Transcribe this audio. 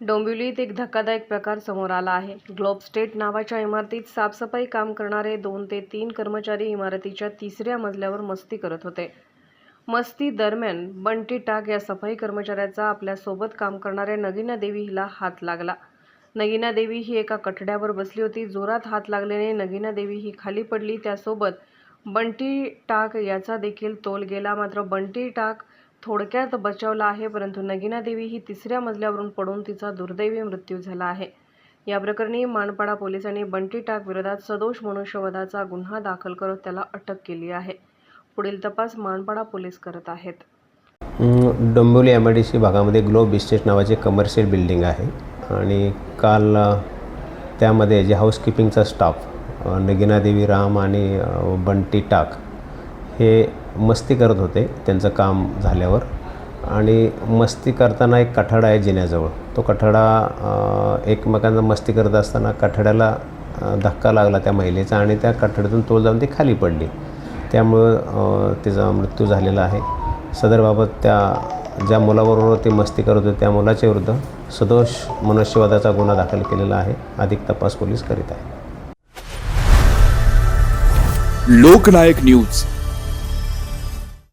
डोंबिवलीत एक धक्कादायक प्रकार समोर आला आहे. ग्लोब स्टेट नावाच्या इमारतीत साफसफाई काम करणारे दोन ते तीन कर्मचारी इमारतीच्या तिसऱ्या मजल्यावर मस्ती करत होते. मस्ती दरम्यान बंटी टाक या सफाई कर्मचाऱ्याचा आपल्यासोबत काम करणाऱ्या नगीना देवी हिला हात लागला. नगीना देवी ही एका कठड्यावर बसली होती. जोरात हात लागल्याने नगीना देवी ही खाली पडली. त्यासोबत बंटी टाक याचा देखील तोल गेला. मात्र बंटी टाक थोडक्यात बचावला आहे परंतु नगिना देवी ही तिसऱ्या मजल्यावरून पडून तिचा दुर्दैवी मृत्यू झाला आहे. या प्रकरणी मानपाडा पोलिसांनी बंटी टाक विरोधात सदोष मनुष्यवधाचा गुन्हा दाखल करत त्याला अटक केली आहे. पुढील तपास मानपाडा पोलीस करत आहेत. Dombivli M I D C भागामध्ये ग्लोब इस्टेट नावाचे कमर्शियल बिल्डिंग आहे आणि काल त्यामध्ये जे हाऊसकीपिंगचा स्टाफ नगिना देवी राम आणि बंटी टाक हे मस्ती करत होते त्यांचं काम झाल्यावर. आणि मस्ती करताना एक कठाडा आहे जिन्याजवळ. तो कठाडा एकमेकांना मस्ती करत असताना कठाड्याला धक्का लागला त्या महिलेचा आणि त्या कठाड्यातून तोल जाऊन ती खाली पडली. त्यामुळं तिचा मृत्यू झालेला आहे. सदरबाबत त्या ज्या मुलाबरोबर ती मस्ती करत होती त्या मुलाच्या विरुद्ध सदोष मनुष्यवादाचा गुन्हा दाखल केलेला आहे. अधिक तपास पोलीस करीत आहे लोकनायक न्यूज.